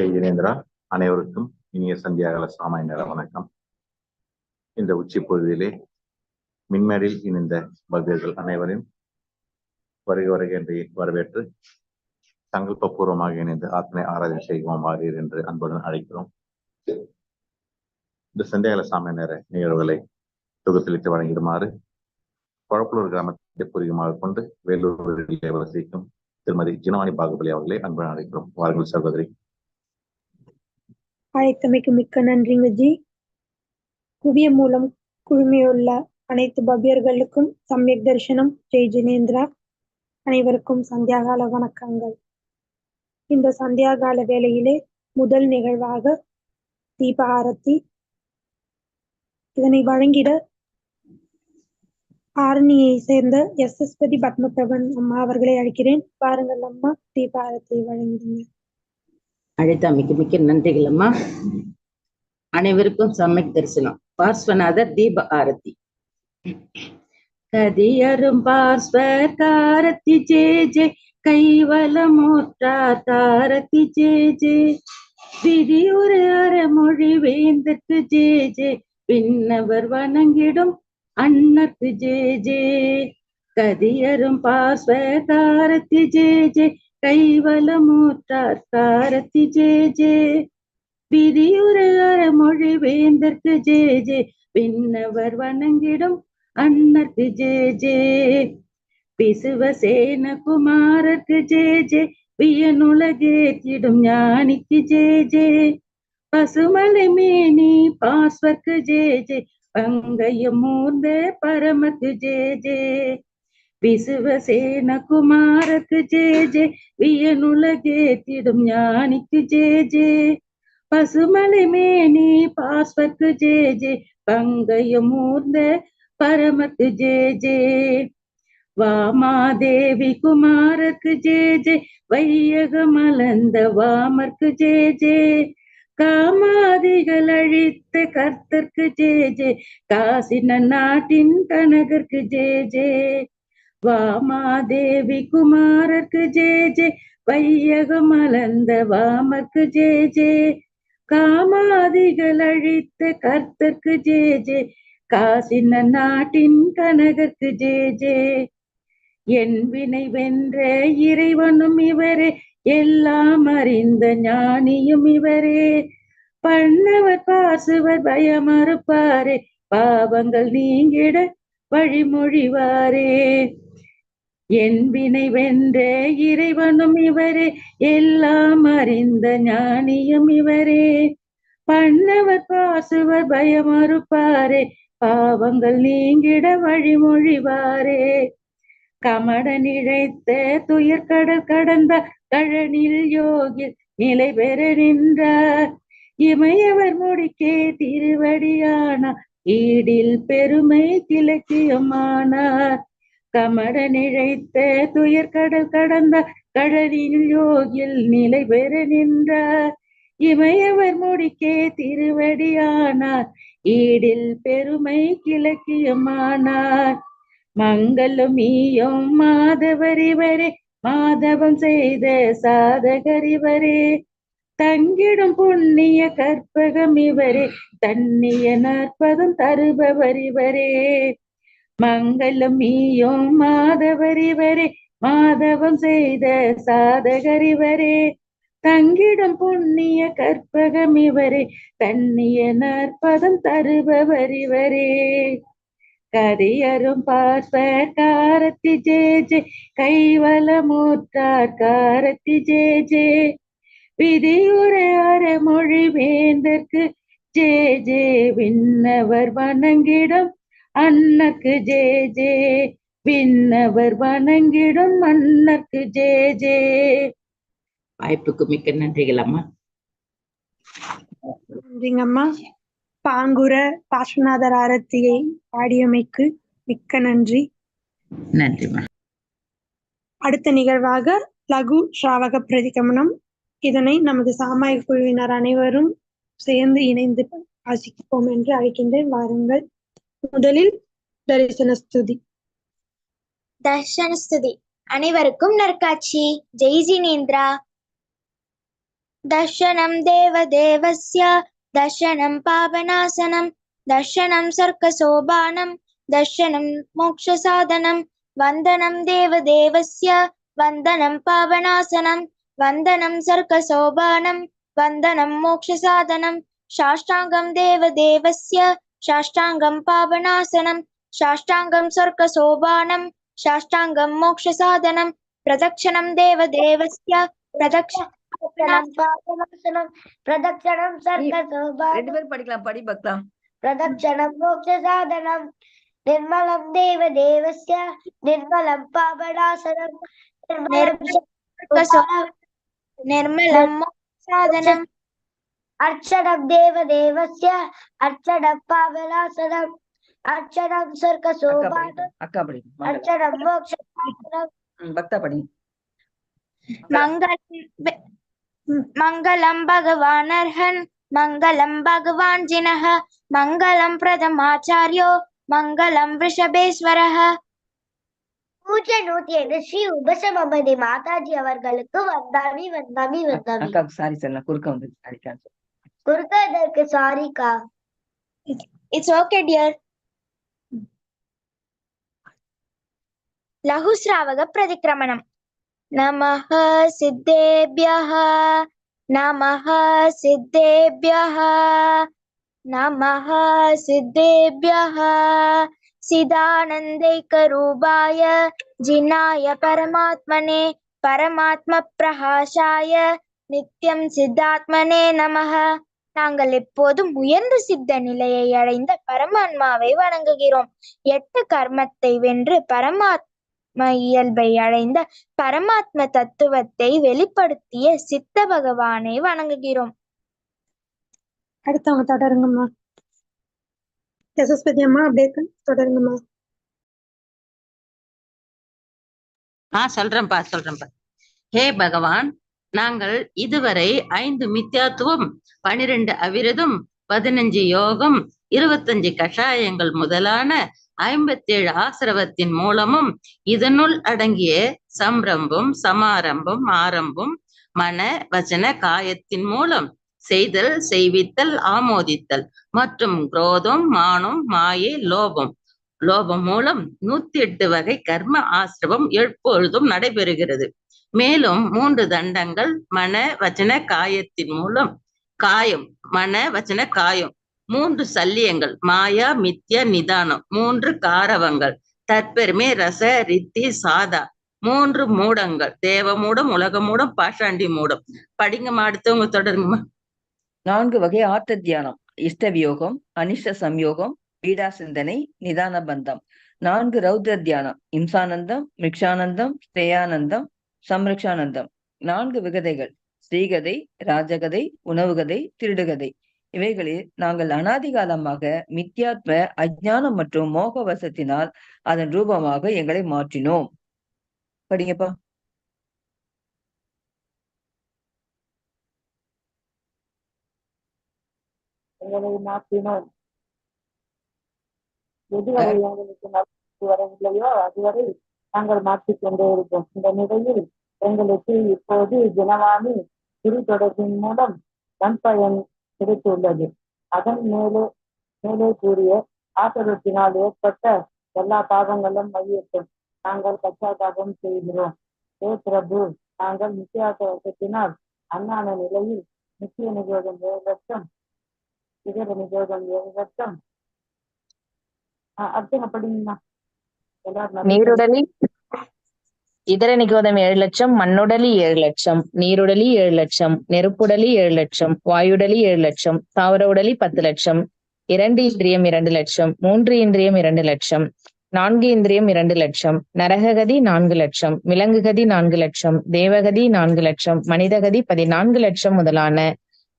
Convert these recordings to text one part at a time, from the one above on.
ஜெய் ஜினேந்திரா அனைவருக்கும் இனிய சந்தியாகல சாமாய் நேர வணக்கம். இந்த உச்சி பொழுதிலே மின்மேடில் இணைந்த பக்தர்கள் அனைவரையும் வருக வருக என்று வரவேற்று சங்கல்பபூர்வமாக இணைந்து ஆத்மனை ஆராதனை செய்வோம் வாரீர் என்று அன்புடன் அழைக்கிறோம். இந்த சந்தியாகல சாமி நேர நிகழ்வுகளை தொகுத்தளித்து வழங்கிடுமாறு குழப்பலூர் கிராமத்தை புரியுமாக கொண்டு வேலூரில் வசிக்கும் திருமதி ஜினவாணி பாகுபலி அவர்களை அன்புடன் அழைக்கிறோம். வாருங்கள் சகோதரி. அழைத்தமைக்கு மிக்க நன்றிங்க ஜி குவிய மூலம் குழுமியுள்ள அனைத்து பவ்யர்களுக்கும் சமயக் தரிசனம். ஜெய் ஜினேந்திரா. அனைவருக்கும் சந்தியாகால வணக்கங்கள். இந்த சந்தியாகால வேளையிலே முதல் நிகழ்வாக தீப ஆரத்தி இதனை வழங்கிட ஆரணியை சேர்ந்த எஸ். எஸ்பதி பத்மபிரபன் அம்மா அவர்களை அழைக்கிறேன். பாருங்கள் அம்மா தீப ஆரத்தியை வழங்கிடுங்க. அழைத்தமைக்கு மிக்க நன்றிகள் அம்மா. அனைவருக்கும் சமயக் தரிசனம். பார்ஸ்வநாதர் தீப ஆரத்தி. கதியரும் பார்ஸ்வர் காரத்தி ஜே ஜே. கைவலமூற்றா தாரத்தி ஜே ஜே. விதி விதியுறு அறமொழி வேந்தற்கு ஜே ஜே. பின்னவர் வணங்கிடும் அன்னற்கு ஜே ஜே. கதியரும் பார்ஸ்வர் தாரத்தி ஜே ஜே. கைவலமூத்தார் காரத்தி ஜே ஜே. விதியுறு அறமொழி வேந்தற்கு ஜே ஜே. பின்னவர் வணங்கிடும் அன்னர்க்கு ஜே ஜே. பிசுவசேன குமாரர்க்கு ஜே ஜே. வியனுலகேற்றிடும் ஞானிக்கு ஜே ஜே. பசுமலை மேனி பாஸ்வர்க்கு ஜே ஜே. பங்கயம் மூர்ந்த பரமக்கு ஜே ஜே. விசுவசேன குமாரக்கு ஜே ஜே வியனுலகேத்திடும் ஞானிக்கு ஜே ஜே. பசுமலை மேனி பாஸ்வர்க்கு ஜே ஜே பங்கயம் மூர்ந்த பரமக்கு ஜே ஜே. வாமாதேவி குமாரக்கு ஜே ஜே வையகமலந்த வாமர்க்கு ஜே ஜே. காமாதிகள் அழித்த கர்த்தர்க்கு ஜே ஜே காசின நாட்டின் கனகர்க்கு ஜே ஜே. வாமாதேவி குமாரர்க்கு ஜே ஜே. வையகம் அலந்த வாமக்கு ஜே ஜே. காமாதிகள் அழித்த கர்த்தர்க்கு ஜே ஜே. காசின நாட்டின் கனகர்க்கு ஜே ஜே. என் வினை வென்ற இறைவனும் இவரே. எல்லாம் அறிந்த ஞானியும் இவரே. பண்ணவர் பாசுவர் பயமறுப்பாரே. பாவங்கள் நீங்கிட வழிமொழிவாரே. என் வினை வென்ற இறைவனும் இவரே எல்லாம் அறிந்த ஞானியும் இவரே. பண்ணவர் பாசுவர் பயமறுப்பாரே பாவங்கள் நீங்கிட வழிமொழிவாரே. கமட நிழைத்த துயர்கடல் கடந்த கழனில் யோகில் நிலை பெற நின்றார். இமையவர் முடிக்கே திருவடியானார் ஈடில் பெருமை கிழக்கியமானார் கமட நிழைத்த துயர் கடல் கடந்த கடலின் யோகில் நிலை பெற நின்றார் இமையவர் முடிக்கே திருவடியானார். ஈடில் பெருமை கிழக்கியமானார் மங்களும் ஈயும் மாதவர் இவரே மாதவம் செய்த சாதகர் இவரே. தங்கிடும் புண்ணிய கற்பகம் இவரே தன்னிய நற்பதம் தருபவர் இவரே. மங்களம் ஈயும் மாதவர் மாதவம் செய்த சாதகரிவரே தங்கிடம் புண்ணிய கற்பகம் இவரே தண்ணிய நற்பதம் தருபவர் இவரே. கதியரும் பார்ப்பர் காரத்தி ஜே ஜே கைவலமூற்றார் காரத்தி ஜே ஜே. விதியுரை மொழி வேந்தற்கு ஜே ஜே விண்ணவர் வணங்கிடம் அன்னக்கு ஜே ஜே. விண்ணவர் வணங்கிடும் மன்னர்க்கு ஜே ஜே. வாய்ப்புக்கு மிக்க நன்றிகள் அம்மா. நன்றிங்க அம்மா பாங்குர பாஸ்வநாதர் ஆரத்தியை பாடியமைக்கு மிக்க நன்றி. நன்றிம்மா அடுத்த நிகழ்வாக லகு ஸ்ராவக பிரதிகமனம். இதனை நமது சாமாய குழுவினர் அனைவரும் சேர்ந்து இணைந்து வாசிப்போம் என்று அழைக்கின்றேன். வாருங்கள். முதலில் தரிசனஸ்துதி தர்ஷனஸ்துதி அனைவருக்கும் நற்காட்சி. ஜெய் ஜினேந்திரா. தர்ஷனம் தேவ தேவஸ்ய தர்ஷனம் பாபநாசனம். தர்ஷனம் சர்க்க சோபானம் தர்ஷனம் மோக்ஷ சாதனம் வந்தனம் தேவ தேவஸ்ய வந்தனம் பாபநாசனம். வந்தனம் சர்க்க சோபானம் வந்தனம் மோக்ஷ சாதனம் சாஷ்டாங்கம் தேவ தேவஸ்ய சாஷ்டாங்கம் பாவனாசனம் சாஷ்டாங்கம் சொர்க்க சோபானம் சாஷ்டாங்கம் மோக்ஷ சாதனம் பிரதக்ஷணம் தேவ தேவஸ்ய பிரதக்ஷணம் பிரதக்ஷணம் சர்க்க சோபானம் ரெண்டு பேரும் படிக்கலாம் படி பக்தா. பிரதக்ஷணம் மோக்ஷ சாதனம் நிர்மலம் தேவ தேவஸ்ய நிர்மலம் பாவனாசனம் நிர்மலம் சாதனம் அர்ச்சனம் தேவதேவசிய அர்ச்சனம் பாவலாசனம் அர்ச்சனம் சொர்க்க சோபானம் அக்கா படி அர்ச்சனம் மோக்ஷம் பக்தா படி மங்களம் மங்களம் பகவானர்ஹன் மங்களம் பகவான் ஜினஹ மங்களம் பிரதமாச்சாரியோ மங்களம் ரிஷபேஸ்வரஹ. பூஜை நூத்தி ஐந்து ஸ்ரீ உபசபதி மாதாஜி அவர்களுக்கு வந்தாமி வந்தாமி வந்தாமி. சாரி சார் நான் குறுக்க வந்து குருக்கா இதற்கு சாரிக்கா இட்ஸ் ஓகே டியர் லகுஸ்ராவக பிரதிக்கிரமணம். நமஹ சித்தேபியஹ நமஹ சித்தேபியஹ நமஹ சித்தேபியஹ. சிதானந்தைக்கரூபாய ஜினாய பரமாத்மனே பரமாத்ம பிரகாஷாய நித்யம் சித்தாத்மனே நமஹ. நாங்கள் எப்போதும் உயர்ந்த சித்த நிலையை அடைந்த பரமாத்மாவை வணங்குகிறோம். எட்டு கர்மத்தை வென்று பரமாத்ம இயல்பை அடைந்த பரமாத்ம தத்துவத்தை வெளிப்படுத்திய சித்த பகவானை வணங்குகிறோம். அடுத்தவங்க தொடருங்கம்மா. யசஸ்வதி அம்மா அப்படியே தொடருங்கம்மா. ஆ சொல்றேன்ப்பா சொல்றேன்ப்பா. ஹே பகவான் நாங்கள் இதுவரை ஐந்து மித்யாத்துவம் பனிரெண்டு அவிரதம் பதினஞ்சு யோகம் இருபத்தஞ்சு கஷாயங்கள் முதலான ஐம்பத்தேழு ஆசிரவத்தின் மூலமும் இதனுள் அடங்கிய சம்ரம்பம் சமாரம்பம் ஆரம்பம் மன வச்சன காயத்தின் மூலம் செய்தல் செய்வித்தல் ஆமோதித்தல் மற்றும் குரோதம் மானம் மாயை லோபம். லோபம் மூலம் நூத்தி எட்டு வகை கர்ம ஆசிரமம் எப்பொழுதும் நடைபெறுகிறது. மேலும் மூன்று தண்டங்கள் மன வச்சன காயத்தின் மூலம். காயம் மன வச்சன காயம். மூன்று சல்லியங்கள் மாயா மித்ய நிதானம். மூன்று காரவங்கள் தற்பெருமை ரச ரித்தி சாதா. மூன்று மூடங்கள் தேவ மூடம் உலக மூடம் பாஷாண்டி மூடம். படிங்கம்மா அடுத்தவங்க தொடருங்கம்மா நான்கு வகை ஆர்த்த தியானம். இஷ்ட வியோகம் அனிஷ்ட சம்யோகம் பீடா சிந்தனை நிதான பந்தம். நான்கு ரௌத்ர தியானம். இம்சானந்தம் மிக்ஷானந்தம் ஸ்ரேயானந்தம் சம்ரக்ஷானந்தம். நான்கு விகதைகள். ஸ்ரீகதை ராஜகதை உணவுகதை திருடுகதை. இவைகளில் நாங்கள் அனாதி காலமாக மித்யாத்ம அஜ்ஞானம் மற்றும் மோக வசத்தினால் அதன் ரூபமாக எங்களை மாற்றினோம். படிங்கப்பா. எங்களை மாற்றினோம். எதுவரை எங்களுக்கு நடத்தி வரவில்லையோ அதுவரை நாங்கள் மாற்றிக்கொண்டே இருப்போம். இந்த நிலையில் எங்களுக்கு இப்போது தினவாணி சிறு தொடர்பின் மூலம் நன்பயன் கிடைத்துள்ளது. அதன் மேலே மேலே கூறிய ஆசிரத்தினால் ஏற்பட்ட எல்லா பாவங்களும் மையட்டும் நாங்கள் பச்சாதாபம் செய்கிறோம். ஏ பிரபு நாங்கள் நித்தியாசத்தினால் அன்னான நிலையில் நித்திய நிகழ்வும் ஏழு லட்சம் இதர நிகழ்வும் ஏழு லட்சம் அர்த்தம் படிங்கண்ணா நீருடலி இதர நிகோதம் ஏழு லட்சம் மண்ணுடலி ஏழு லட்சம் நீருடலி ஏழு லட்சம் நெருப்புடலி ஏழு லட்சம் வாயுடலி ஏழு லட்சம் தாவர உடலி பத்து லட்சம் இரண்டு இந்திரியம் இரண்டு லட்சம் மூன்று இந்திரியம் இரண்டு லட்சம் நான்கு இந்திரியம் இரண்டு லட்சம் நரககதி நான்கு லட்சம் விலங்குகதி நான்கு லட்சம் தேவகதி நான்கு லட்சம் மனிதகதி பதினான்கு லட்சம் முதலான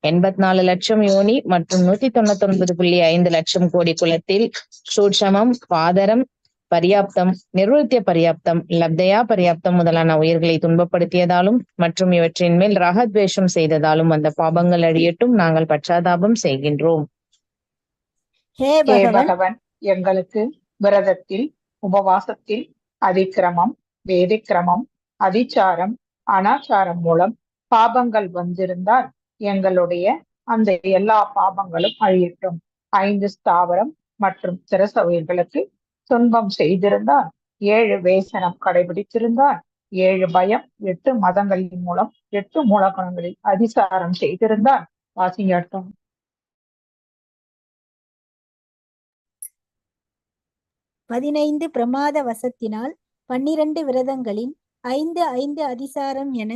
எண்பத்தி நாலு லட்சம் யோனி மற்றும் நூத்தி தொண்ணூத்தி ஒன்பது புள்ளி ஐந்து லட்சம் கோடி குலத்தில் சூட்சமம் பாதரம் பர்யாப்தம் நிர்வத்திய பர்யாப்தம் லப்தயா பர்யாப்தம் முதலான உயிர்களை துன்பப்படுத்தியதாலும் மற்றும் இவற்றின் மேல் ராகத்வேஷம் செய்ததாலும் அந்த பாபங்கள் அழியட்டும் நாங்கள் பச்சாதாபம் செய்கின்றோம். ஹே ஹே பகவன். எங்களுக்கு விரதத்தில் உபவாசத்தில் அதிக்கிரமம் வேதிக்கிரமம் அதிச்சாரம் அனாச்சாரம் மூலம் பாபங்கள் வந்திருந்தால் எங்களுடைய அந்த எல்லா பாபங்களும் அழியட்டும். ஐந்து ஸ்தாவரம் மற்றும் சிரச உயிர்களுக்கு துன்பம் செய்திருந்தான். ஏழு வேசனம் கடைபிடித்திருந்தான். ஏழு பயம் எட்டு மதங்களின் மூலம் எட்டு மூலகணங்களில் அதிசாரம் செய்திருந்தான். வாசியாட்டம் பதினைந்து பிரமாத வசத்தினால் பன்னிரண்டு விரதங்களின் ஐந்து ஐந்து அதிசாரம் என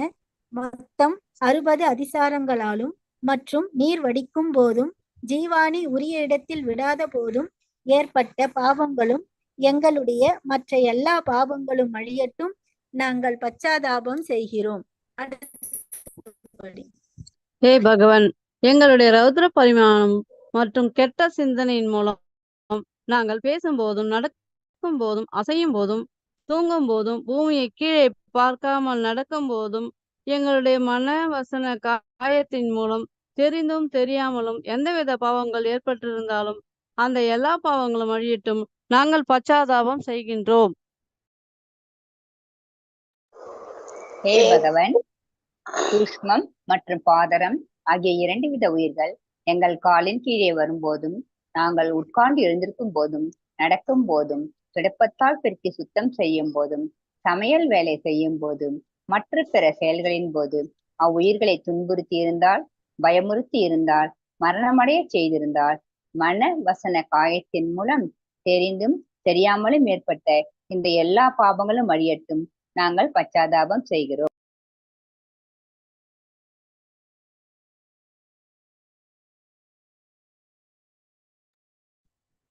மொத்தம் அறுபது அதிசாரங்களாலும் மற்றும் நீர் வடிக்கும் போதும் ஜீவானி உரிய இடத்தில் விடாத போதும் ஏற்பட்ட பாவங்களும் எங்களுடைய மற்ற எல்லா பாவங்களும் அழியட்டும் நாங்கள் பச்சாதாபம் செய்கிறோம். ஹே பகவான் எங்களுடைய ரௌத்ர பரிமாணம் மற்றும் கெட்ட சிந்தனையின் மூலம் நாங்கள் பேசும்போதும் நடக்கும் போதும் அசையும் போதும் தூங்கும் போதும் பூமியை கீழே பார்க்காமல் நடக்கும் போதும் எங்களுடைய மன வசன காயத்தின் மூலம் தெரிந்தும் தெரியாமலும் எந்தவித பாவங்கள் ஏற்பட்டிருந்தாலும் அந்த எல்லா பாவங்களும் அழியட்டும். நாங்கள் பச்சாதாபம் செய்கின்றோம். ஹே பகவன் சூஷ்மம் மற்றும் பாதரம் ஆகிய இரண்டு வித உயிர்கள் எங்கள் காலின் கீழே வரும்போதும் நாங்கள் உட்கார்ந்து எழுந்திருக்கும் போதும் நடக்கும் போதும் துடைப்பத்தால் பெருக்கி சுத்தம் செய்யும் போதும் சமையல் வேலை செய்யும் போதும் மற்ற பிற செயல்களின் போது அவ்வுயிர்களை துன்புறுத்தி இருந்தால் பயமுறுத்தி இருந்தால் மரணமடைய செய்திருந்தால் மன வசன காயத்தின் மூலம் தெரிந்தும் தெரியாமலும் ஏற்பட்ட இந்த எல்லா பாவங்களும் அழியட்டும். நாங்கள் பச்சாதாபம் செய்கிறோம்.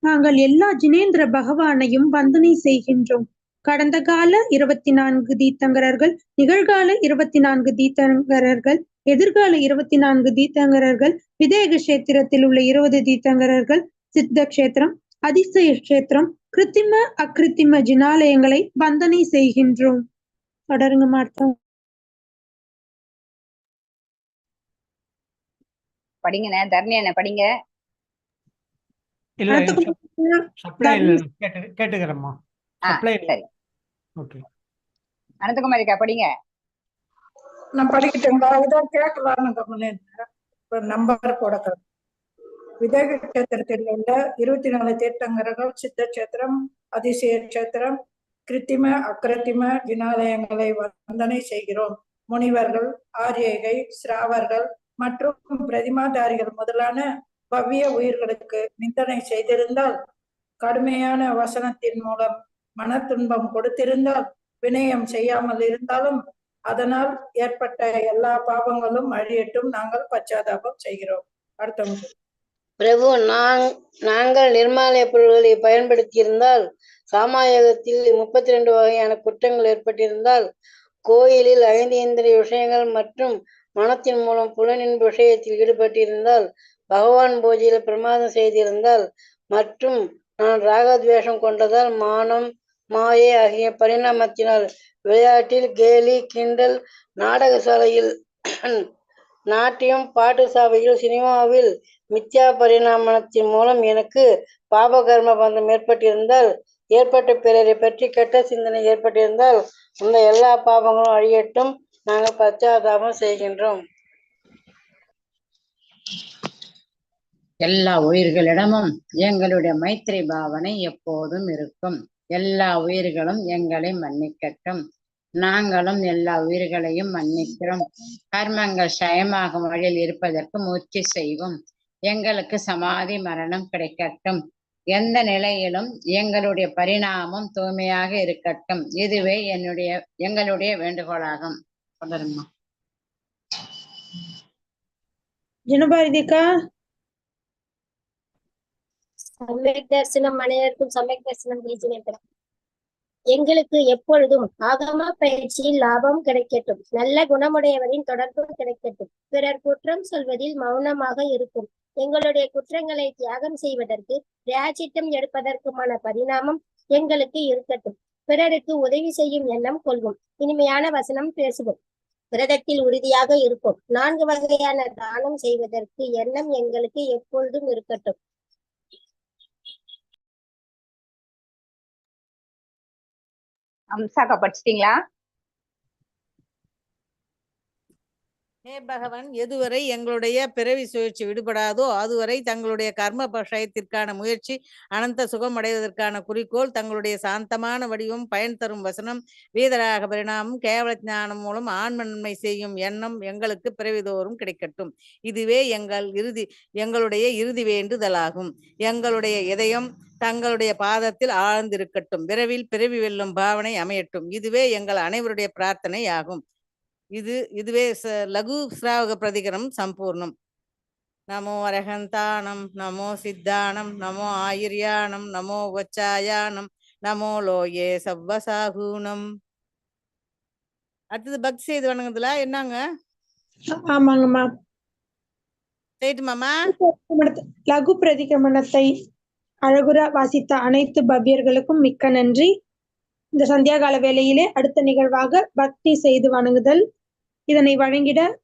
நாங்கள் எல்லா ஜினேந்திர பகவானையும் வந்தனை செய்கின்றோம். கடந்த கால இருபத்தி நான்கு தீர்த்தங்கரர்கள் நிகழ்கால இருபத்தி நான்கு தீர்த்தங்கரர்கள் எதிர்கால இருபத்தி நான்கு தீர்த்தங்கரர்கள் விதேக கஷேத்திரத்தில் உள்ள இருபது தீர்த்தங்கரர்கள் சித்த கஷேத்திரம் அதிசய கஷேத்திரம் கிருத்திம அக்கிருத்திம ஜினாலயங்களை வந்தனை செய்கின்றோம். தொடருங்க மாட்டோம் படிங்கண்ணே தர்ணி என்ன படிங்க. கேட்டுக்கிறேம்மா. அனந்தகுமாரிக்கா படிங்க. நான் படிக்கட்டுங்களா இதை கேட்கலான்னு நம்பர் போட விதேக கஷேத்திரத்தில் உள்ள இருபத்தி நாலு தீர்த்தங்கரர்கள் சித்த கஷேத்திரம் அதிசய கஷேத்திரம் கிருத்திம அக்கிருத்திம வினாலயங்களை வந்தனை செய்கிறோம். முனிவர்கள் ஆரியகை சிராவர்கள் மற்றும் பிரதிமாதாரிகள் முதலான பவ்ய உயிர்களுக்கு நிந்தனை செய்திருந்தால் கடுமையான வசனத்தின் மூலம் மன துன்பம் கொடுத்திருந்தால் வினயம் செய்யாமல் இருந்தாலும் அதனால் ஏற்பட்ட எல்லா பாவங்களும் அழியட்டும் நாங்கள் பச்சாதாபம் செய்கிறோம். அடுத்தவங்க பிரபு நாங் நாங்கள் நிர்மாலய பொருள்களை பயன்படுத்தியிருந்தால் சாமாயகத்தில் முப்பத்தி ரெண்டு வகையான குற்றங்கள் ஏற்பட்டிருந்தால் கோயிலில் ஐந்து இந்திரிய விஷயங்கள் மற்றும் மனத்தின் மூலம் புலனின் விஷயத்தில் ஈடுபட்டிருந்தால் பகவான் பூஜையில் பிரமாதம் செய்திருந்தால் மற்றும் நான் ராகத்வேஷம் கொண்டதால் மானம் மாயை ஆகிய பரிணாமத்தினால் விளையாட்டில் கேலி கிண்டல் நாடக சாலையில் நாட்டியம் பாட்டு சாலையில் சினிமாவில் மித்யா பரிணாமனத்தின் மூலம் எனக்கு பாபகர்ம பந்தம் ஏற்பட்டிருந்தால் ஏற்பட்ட பிறரை பற்றி கெட்ட சிந்தனை ஏற்பட்டிருந்தால் அந்த எல்லா பாவங்களும் அழியட்டும். நாங்கள் பச்சாதாபம் செய்கின்றோம். எல்லா உயிர்களிடமும் எங்களுடைய மைத்திரி பாவனை எப்போதும் இருக்கும். எல்லா உயிர்களும் எங்களை மன்னிக்கட்டும். நாங்களும் எல்லா உயிர்களையும் மன்னிக்கிறோம். கர்மங்கள் சயமாகும் வழியில் இருப்பதற்கு முயற்சி செய்வோம். எங்களுக்கு சமாதி மரணம் கிடைக்கட்டும். எந்த நிலையிலும் எங்களுடைய பரிணாமம் தூய்மையாக இருக்கட்டும். இதுவே என்னுடைய எங்களுடைய வேண்டுகோளாகும். தொடருமா ஜனபாரதிக்கா? சமயக் தரிசனம் அனைவருக்கும் சமயக் தரிசனம் எங்களுக்கு எப்பொழுதும் ஆகம பயிற்சியில் லாபம் கிடைக்கட்டும். நல்ல குணமுடையவரின் தொடர்பு கிடைக்கட்டும். பிறர் குற்றம் சொல்வதில் மௌனமாக இருக்கும். எங்களுடைய குற்றங்களை தியாகம் செய்வதற்கு பிராச்சிட்டம் எடுப்பதற்குமான பரிணாமம் எங்களுக்கு இருக்கட்டும். பிறருக்கு உதவி செய்யும் எண்ணம் கொள்வோம். இனிமையான வசனம் பேசுவோம். விரதத்தில் உறுதியாக இருப்போம். நான்கு வகையான தானம் செய்வதற்கு எண்ணம் எங்களுக்கு எப்பொழுதும் இருக்கட்டும். அம்சாக்கா படிச்சிட்டீங்களா? ஹே பகவான் எதுவரை எங்களுடைய பிறவி சுழற்சி விடுபடாதோ அதுவரை தங்களுடைய கர்ம பஷயத்திற்கான முயற்சி அனந்த சுகம் அடைவதற்கான குறிக்கோள் தங்களுடைய சாந்தமான வடிவம் பயன் தரும் வசனம் வீதராக பரிணாமம் கேவல ஞானம் மூலம் ஆன்ம செய்யும் எண்ணம் எங்களுக்கு பிறவிதோறும் கிடைக்கட்டும். இதுவே எங்கள் இறுதி எங்களுடைய இறுதி வேண்டுதலாகும். எங்களுடைய இதயம் தங்களுடைய பாதத்தில் ஆழ்ந்திருக்கட்டும். விரைவில் பிறவி வெல்லும் பாவனை அமையட்டும். இதுவே எங்கள் அனைவருடைய பிரார்த்தனை ஆகும் இது இதுவே ச- லகு ஸ்ராவக பிரதிகரம் சம்பூர்ணம். நமோ அரகந்தானம் நமோ சித்தானம் நமோ ஆயிர்யானம் நமோ வச்சாயானம் நமோ லோயே சவ்வசாகூனம் அடுத்தது பக்தி செய்து வணங்குதுல என்னங்க? ஆமாங்கம்மா செய்யட்டுமாமா லகு பிரதிகமனத்தை அழகுற வாசித்த அனைத்து பவ்யர்களுக்கும் மிக்க நன்றி. இந்த சந்தியாகால வேளையிலே அடுத்த நிகழ்வாக பக்தி செய்து வணங்குதல். இதனை வழங்கிட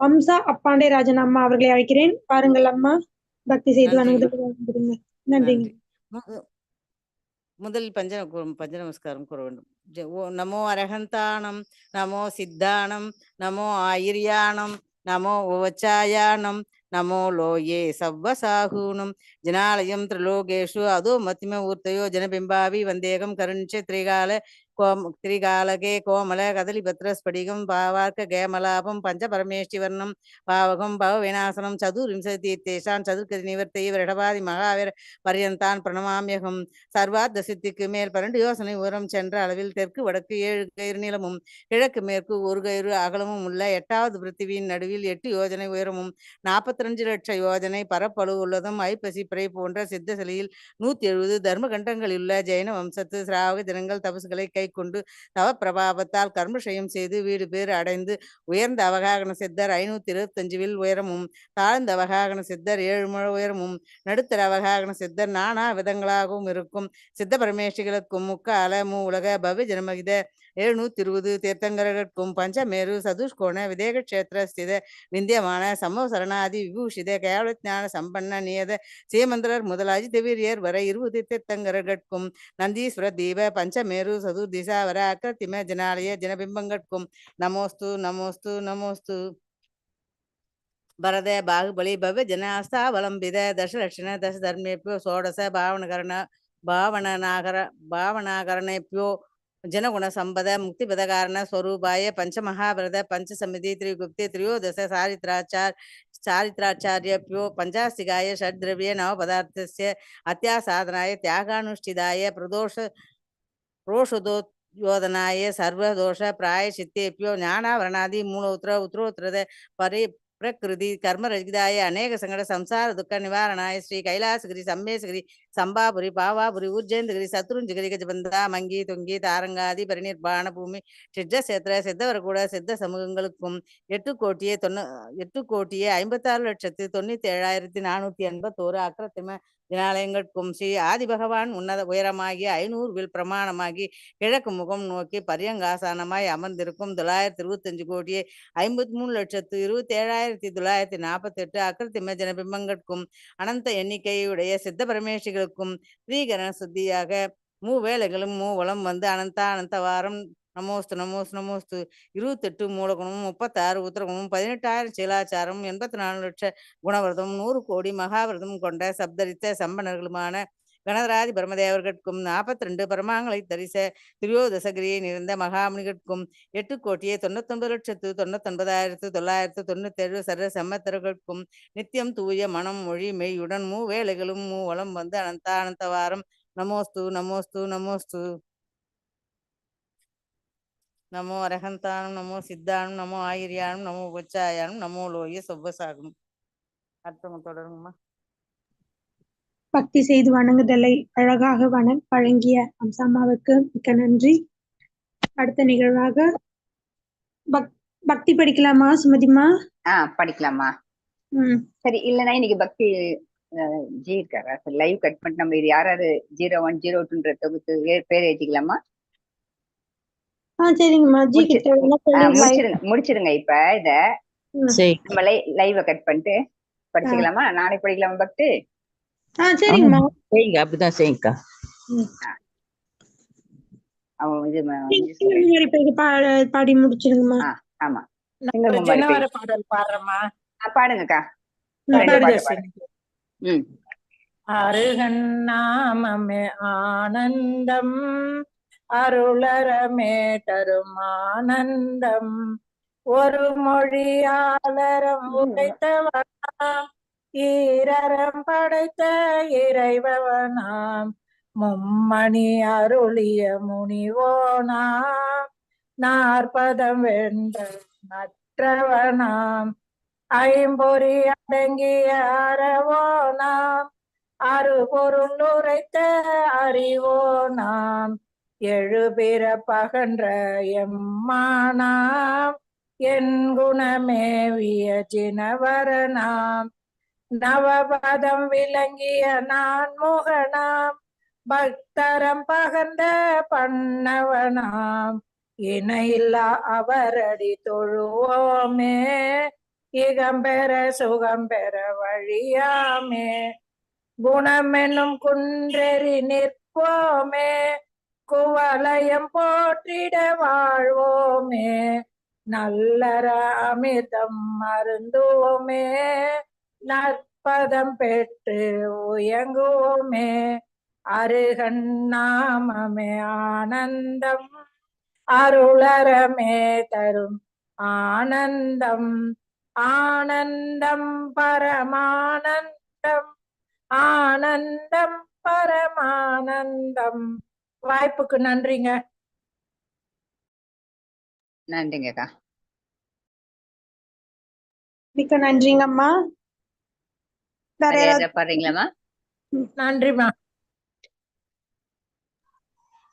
அம்சா அப்பாண்டே ராஜன் அம்மா அவர்களை அழைக்கிறேன். பாருங்கள் அம்மா பக்தி செய்து. வணங்குதல். நன்றிங்க. மு- முதலில் பஞ்ச பஞ்ச நமஸ்காரம் கூற வேண்டும். நமோ அரகந்தானம் நமோ சித்தானம் நமோ ஆயிர்யானம் நமோ உவச்சாயானம் நமோ லோயே சவ்வசாகூனம். ஜனாலயம் திரிலோகேஷு அதோ மத்திம ஊர்த்தயோ ஜனபிம்பாவி வந்தேகம் கருணிச்ச திரிகால கோம் திரிகாலகே கோமல கதலிபத்ரஸ்படிகம் பாவார்க்க கேமலாபம் பஞ்ச பரமேஷ்டிவர்ணம் பாவகம் பவ விநாசனம் சதுர்விம்சதி சதுர்கதி நிவர்த்தி விரடபாதி மகாவீர பரியந்தான் பிரணமாமியகம். சர்வார்த்த சித்திக்கு மேல் பன்னெண்டு யோசனை உயரம் சென்ற அளவில் தெற்கு வடக்கு ஏழு கயிறு நீளமும் கிழக்கு மேற்கு ஒரு கயிறு அகலமும் உள்ள எட்டாவது பிருத்திவியின் நடுவில் எட்டு யோஜனை உயரமும் நாற்பத்தி லட்ச யோஜனை பரப்பளவு உள்ளதும் ஐப்பசி பிறை போன்ற சித்த சிலையில் நூத்தி எழுபது தர்ம கண்டங்களிலுள்ள ஜெயின வம்சத்து சிராவக தினங்கள் தபசுகளை கை கொண்டு தவ பிரபாவத்தால் கர்மஷயம் செய்து வீடு பேர் அடைந்து உயர்ந்த அவகாகன சித்தர் ஐநூத்தி இருபத்தஞ்சுவில் உயரமும் தாழ்ந்த அவகாகன சித்தர் ஏழு முழ உயரமும் நடுத்தர அவகாகன சித்தர் நானா விதங்களாகவும் இருக்கும். சித்த பரமேஷிகளுக்கும் முக்கால மூ உலக பவ்ய ஜனமகித எழுநூத்தி இருபது தீர்த்தங்கரர்க்கும் பஞ்சமேரு சதுஷ்கோண விதேக கஷேத்திர ஸ்தித விந்தியமான சமோ சரணாதி விபூஷித கேவல ஞான சம்பன்ன நியத சீமந்திரர் முதலாஜி திவீரியர் வரை இருபது தீர்த்தங்கரர்கட்கும் நந்தீஸ்வர தீப பஞ்சமேரு சதுர்திசா வர அக்கிரத்திம ஜனாலய ஜனபிம்பங்கட்கும். நமோஸ்து நமோஸ்து நமோஸ்து. பரத பாகுபலி பவ்ய ஜனாஸ்தாவலம்பித தசலட்சண தச தர்மேபியோ சோடச பாவனகரண பாவனநாகர ஜனகுண சம்பத முக்தி பதகாரண ஸ்வரூபாய பஞ்சமகாபிரத பஞ்சசமிதி திரிகுப்தி திரியோதச சாரித்ராச்சார் சாரித்ராச்சாரிய பியோ பஞ்சாசிகாய ஷட்திரவிய நவபதார்த்தசிய அத்தியாசாதனாய தியாகானுஷ்டிதாய பிரதோஷ ரோஷதோ யோதனாய சர்வதோஷ பிராயசித்தேப்பியோ ஞானாவரணாதி மூலோத்திர உத்திரோத்திரத பரி ಪ್ರಕೃತಿ ಕರ್ಮರಹಿತಾಯ ಅನೇಕ ಸಂಗಡ ಸಂಸಾರ ದುಃಖ ನಿವಾರಣಾಯ ಶ್ರೀ ಕೈಲಾಸಗಿರಿ ಸಂಬೇಸಗಿರಿ ಸಂಬಾಪುರಿ ಪಾವಾಪುರಿ ಉಜ್ಜಯಂತಗಿರಿ ಶತ್ರುಂಜಗಿರಿ ಗಜಬಂಧ ಮಂಗಿ தொங்கி தாரங்காதி பரிநிர்வாண பூமி சித்த சேத்திர சித்தவர் கூட சித்த சமூகங்களுக்கும் எட்டு கோட்டியே தொண்ணூ எட்டு கோட்டியே ஐம்பத்தாறு லட்சத்து தொண்ணூத்தி ஏழாயிரத்தி நானூத்தி எண்பத்தோரு அக்கிரத்திம தினாலயங்கட்கும் ஸ்ரீ ஆதி பகவான் உன்னத உயரமாகி ஐநூறு வில் பிரமாணமாகி கிழக்கு முகம் நோக்கி பரியங்காசானமாய் அமர்ந்திருக்கும் தொள்ளாயிரத்தி இருபத்தஞ்சு கோடியே ஐம்பத்தி மூணு லட்சத்து இருபத்தி ஏழாயிரத்தி தொள்ளாயிரத்தி நாற்பத்தி எட்டு அக்கிரத்திம ஜனபிம்பங்கட்கும் அனந்த எண்ணிக்கையுடைய சித்த பரமேஷிகளுக்கும் ஸ்ரீகரண சுத்தியாக மூவேளைகளும் மூவளம் வந்து அனந்த அனந்தவாரம் நமோஸ்து நமோஸ்து நமோஸ்து. இருபத்தெட்டு மூலகுணமும் முப்பத்தாறு உத்தரகுணமும் பதினெட்டாயிரம் சீலாச்சாரம் எண்பத்தி நாலு லட்ச குணவிரதம் நூறு கோடி மகாவிரதம் கொண்ட சப்தரித்த சம்பனர்களுமான கணதராதி பிரமதேவர்கட்கும் நாற்பத்தி ரெண்டு பரமாங்களை தரிச திரியோதசகிரியை நிறைந்த மகாமுனிகட்கும் எட்டு கோட்டியே தொண்ணூத்தொன்பது லட்சத்து தொண்ணூத்தொன்பதாயிரத்து தொள்ளாயிரத்து தொண்ணூத்தேழு சர்வ சம்மத்தர்களுக்கும் நித்தியம் தூய மனம் மொழி மெய்யுடன் மூவேளைகளும் மூவளம் வந்து அனந்த அனந்தவாரம் நமோஸ்து நமோஸ்து நமோஸ்து. நமோ அரகந்தானம் நமோ சித்தானம் நமோ ஆயிரியானம் நமோ உச்சாயானம் நமோ லோய சொவ்வசாகும். அடுத்தவங்க தொடருங்கம்மா. பக்தி செய்து வணங்குதலை அழகாக வண வழங்கிய அம்சாமாவுக்கு மிக்க நன்றி. அடுத்த நிகழ்வாக பக் பக்தி படிக்கலாமா சுமதிமா ஆ படிக்கலாமா ம். சரி இல்லைன்னா இன்னைக்கு பக்தி ஜி இருக்காரா? லைவ் கட் பண்ணிட்டு நம்ம இது யார் யாரு ஜீரோ ஒன் ஜீரோ டூன்ற தொகுத்து பேர் எழுதிக்கலாமா ஆ சரிங்கம்மா ஜி முடிச்சு- கிட்ட வேணா ஆ, சொல்லி live- முடிச்சிடுங்க முடிச்சிடுங்க இப்ப இத. நம்ம லைவ கட் பண்ணிட்டு படிச்சுக்கலாமா? நாளைக்கு படிக்கலாமா பக்தி? ஆ சரிங்கம்மா. செய்யுங்க அப்படிதான் செய்யுங்கக்கா. பாடி முடிச்சிருங்கம்மா. ஆமா. பாடல் பாடுறேம்மா. பாடுங்கக்கா. நான் ரெண்டு பாட்டு பாரதிதாசன் பாடுங்க ம் அருகன்னாமமே ஆனந்தம். அருளரமே தரும் ஆனந்தம் ஒரு மொழியாளரம் உடைத்தவனாம் ஈரரம் படைத்த இறைவனாம். மும்மணி அருளிய முனிவோனாம் நாற்பதம் வென்ற நற்றவனாம் ஐம்பொறி அடங்கிய அறவோனாம் அருபொருள் உரைத்த அறிவோனாம். எழுபிற பகன்ற எம்மானாம் என் குணமேவிய ஜினவரனாம் நவபதம் விளங்கிய நான் முகனாம் பக்தரம் பகர்ந்த பண்ணவனாம். இணையில்லா அவரடி தொழுவோமே இகம்பெற சுகம்பெற வழியாமே. குணமெனும் குன்றெறி நிற்போமே குவலயம் போற்றிட வாழ்வோமே. நல்லற அமிர்தம் மருந்துவோமே நற்பதம் பெற்று உயங்குவோமே. அருகன் நாமமே ஆனந்தம். அருளரமே தரும் ஆனந்தம். ஆனந்தம் பரமானந்தம். ஆனந்தம் பரமானந்தம். வாய்ப்புக்கு நன்றிங்க. நன்றிங்கக்கா. மிக்க நன்றிங்கம்மா. வேற யாராவது பாடுறீங்களாம்மா? நன்றிம்மா.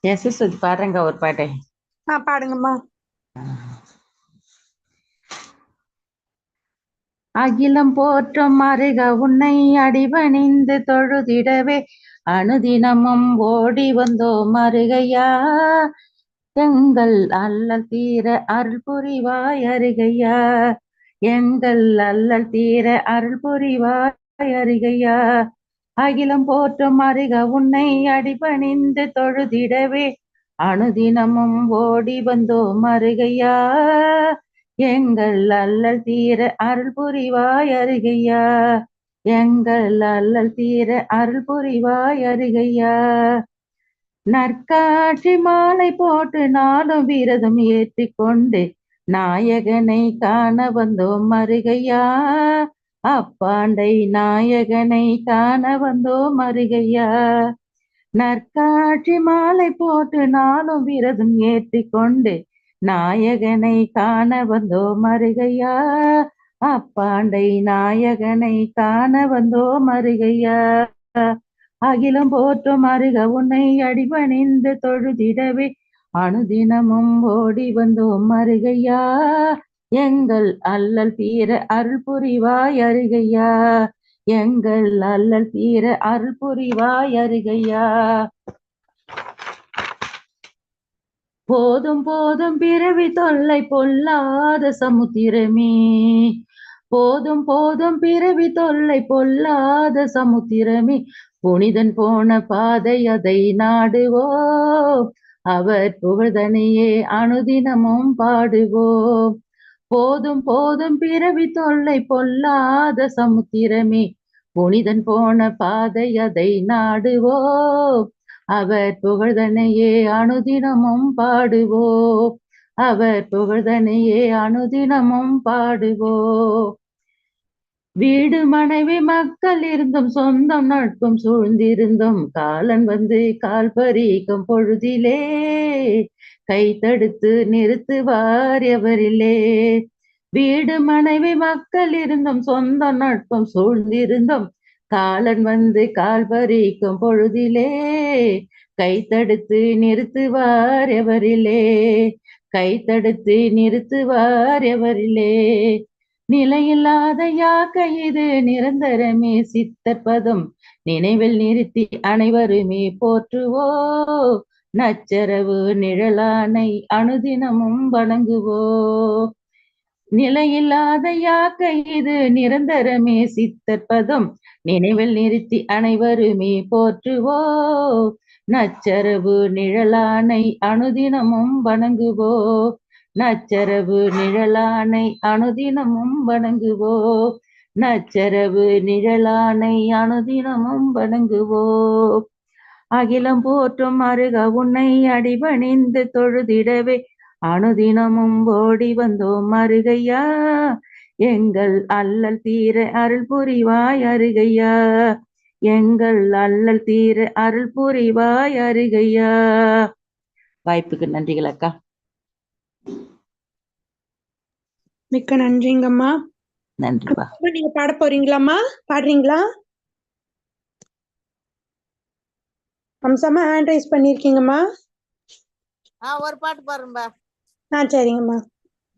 யசஸ்வதி பாடுறேங்க ஒரு பாட்டை. ஆ பாடுங்கம்மா. அகிலம் போற்றும் அருக உன்னை அடிபணிந்து தொழுதிடவே அனுதினமும் ஓடி வந்தோம் அருகையா. எங்கள் அல்லல் தீர அருள் புரிவாய் அருகையா. எங்கள் அல்லல் தீர அருள் புரிவாய் அருகையா. அகிலம் போற்றும் அருக உன்னை அடிபணிந்து தொழுதிடவே. அனுதினமும் ஓடி வந்தோம் அருகையா. எங்கள் அல்லல் தீர அருள் புரிவாய் அருகையா. எங்கள் அல்லல் தீர அருள் புரிவாய் அருகையா. நற்காட்சி மாலை போட்டு நானும் வீரதம் ஏற்றி கொண்டு நாயகனை காண வந்தோம் அருகையா. அப்பாண்டை நாயகனை காண வந்தோம் அருகையா. நற்காட்சி மாலை போட்டு நானும் வீரதம் ஏற்றி கொண்டு நாயகனை காண வந்தோம் அருகையா. அப்பாண்டை நாயகனை காண வந்தோம் அருகையா அகிலம் போற்றும் அருக உன்னை அடிபணிந்து தொழுதிடவே அனுதினமும் ஓடி வந்தோம் அருகையா எங்கள் அல்லல் தீர அருள் புரிவாய் அருகையா? எங்கள் அல்லல் தீர அருள் புரிவாய் அருகையா? போதும் போதும் பிறவி தொல்லை பொல்லாத சமுத்திரமே போதும் போதும் பிறவி தொல்லை பொல்லாத சமுத்திரமே. புனிதன் போன பாதை அதை நாடுவோம் அவர் புகழ்தனையே அனுதினமும் பாடுவோம் போதும் போதும் பிறவி தொல்லை பொல்லாத சமுத்திரமே. புனிதன் போன பாதை அதை நாடுவோம் அவர் புகழ்தனையே அனுதினமும் பாடுவோம் அவர் புகழ்தனையே அனுதினமும் பாடுவோ. வீடு மனைவி மக்கள் இருந்தும் சொந்தம் நட்பும் சூழ்ந்திருந்தும் காலன் வந்து கால் பறிக்கும் பொழுதிலே கை தடுத்து நிறுத்துவார் எவரிலே. வீடு மனைவி மக்கள் இருந்தும் சொந்தம் நட்பும் சூழ்ந்திருந்தும் காலன் வந்து கால் பறிக்கும் பொழுதிலே கை தடுத்து நிறுத்துவார் எவரிலே. கை தடுத்து நிறுத்துவார் எவரிலே? நிலையில்லாத யாக்கை இது நிரந்தரமே சித்தற்பதம் நினைவில் நிறுத்தி அனைவருமே போற்றுவோ? நச்சரவு நிழலானை அனுதினமும் வணங்குவோ? நிலையில்லாத யாக்கை இது நிரந்தரமே சித்தற்பதம் நினைவில் நிறுத்தி அனைவருமே போற்றுவோ? நச்சரவு நிழலானை அனுதினமும் வணங்குவோ? நச்சரவு நிழலானை அனுதினமும் வணங்குவோ? நச்சரவு நிழலானை அனுதினமும் வணங்குவோ? அகிலம் போற்றும் அருக உன்னை அடிபணிந்து தொழுதிடவே. அனுதினமும் ஓடி வந்தோம் அருகையா. எங்கள் அல்லல் தீர அருள் புரிவாய் அருகையா. எங்கள் அல்லல் தீர அருள் புரிவாய் அருகையா. வாய்ப்புக்கு நன்றிகள் அக்கா. மிக்க நன்றிங்கம்மா. நன்றிப்பா. அப்ப நீங்க பாட போறீங்களாம்மா? பாடுறீங்களா? அம்சமா ஹேண்ட் ரைஸ் பண்ணிருக்கீங்கம்மா. ஆஹ் ஒரு பாட்டு பாரும்பா ஆ சரிங்கம்மா.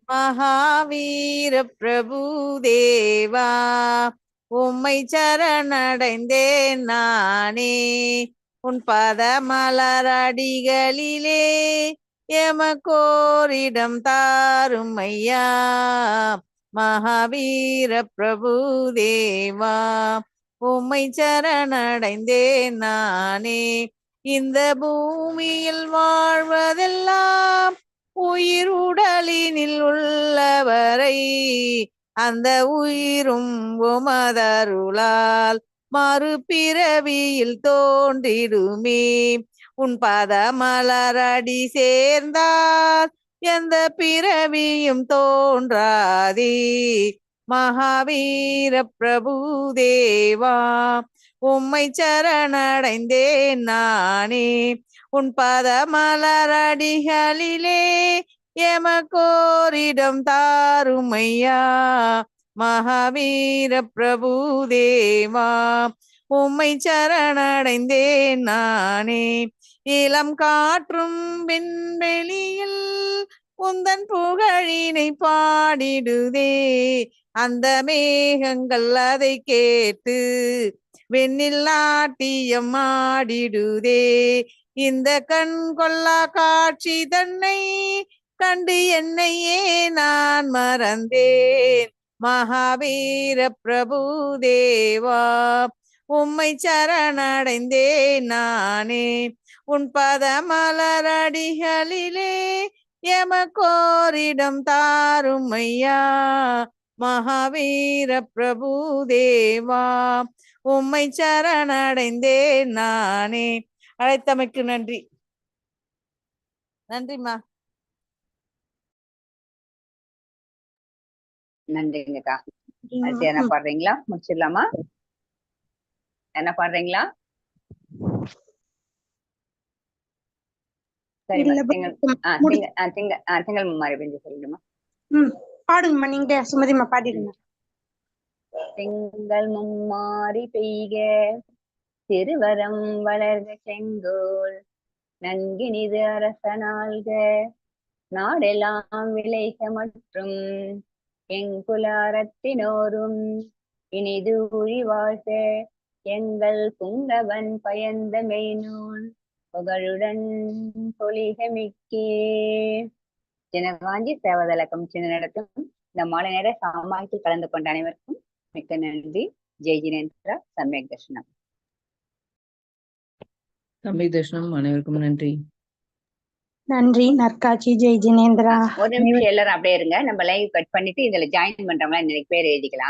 மகாவீர பிரபு தேவா. உம்மை சரணடைந்தேன் நானே. உன் பத மலரடிகளிலே எமக்கோரிடம் தாரும் ஐயா. மகாவீர பிரபு தேவா. உம்மை சரணடைந்தேன் நானே. இந்த பூமியில் வாழ்வதெல்லாம் உயிர் உடலினில் உள்ளவரை. அந்த உயிரும் உமதருளால் மறுபிறவியில் தோன்றிடுமே. உன் பத மலரடி சேர்ந்தால் எந்த பிறவியும் தோன்றாதே. மகாவீர பிரபு தேவா உம்மை சரணடைந்தேன் நானே. உன் பத மலரடிகளிலே எமக்கோரிடம் தாருமையா மகாவீர பிரபு தேவா உம்மை சரணடைந்தேன் நானே. இளம் காற்றும் விண்வெளியில் உந்தன் புகழினை பாடிடுதே. அந்த மேகங்கள் அதை கேட்டு வெண்ணில் நாட்டியம் ஆடிடுதே. இந்த கண் கொள்ளா காட்சி தன்னை கண்டு என்னையே நான் மறந்தேன். மகாவீர பிரபு தேவா உம்மை சரணடைந்தேன் நானே. உன் பத மலரடிகளிலே எமக்கோரிடம் தாரும் ஐயா. மகாவீர பிரபு தேவா உம்மை சரணடைந்தேன் நானே. அழைத்தமைக்கு நன்றி. நன்றிம்மா. நன்றிங்கக்கா அடுத்து என்ன பாடுறீங்களா? முடிச்சிடலாமா? என்ன பாடுறீங்களா? திங்கள் மாறி பெஞ்சு சொல்லிடுமா பாடுங்கம்மா நீங்க சுமதிமா பாடிடுங்க. திங்கள் மும்மாறி பெய்க திருவரம் வளர்க செங்கோல் நன்கினிது அரசனாள்க நாடெல்லாம் விளைக மற்றும் எங்குலாரத்தினோரும் இனிது உழிவாழ்க எங்கள் புங்கவன் பயந்த மெய்நூல் புகழுடன் பொலிகமிக்கே ஜனகாஞ்சி சேவதலக்கம் சின்ன நடத்தும் இந்த மாலை நேர சாமாயத்தில் கலந்து கொண்ட அனைவருக்கும் மிக்க நன்றி. ஜெய் ஜினேந்திரா சமயக் தர்ஷனம். தம்பி தர்ஷனம் அனைவருக்கும் நன்றி. நன்றி. நற்காட்சி. ஜெய் ஜினேந்திரா. ஒரு நிமிஷம் எல்லாரும் அப்படியே இருங்க. நம்ம லைவ் கட் பண்ணிட்டு இதுல ஜாயின் பண்றவங்க இன்னைக்கு பேர் எழுதிக்கலாம்.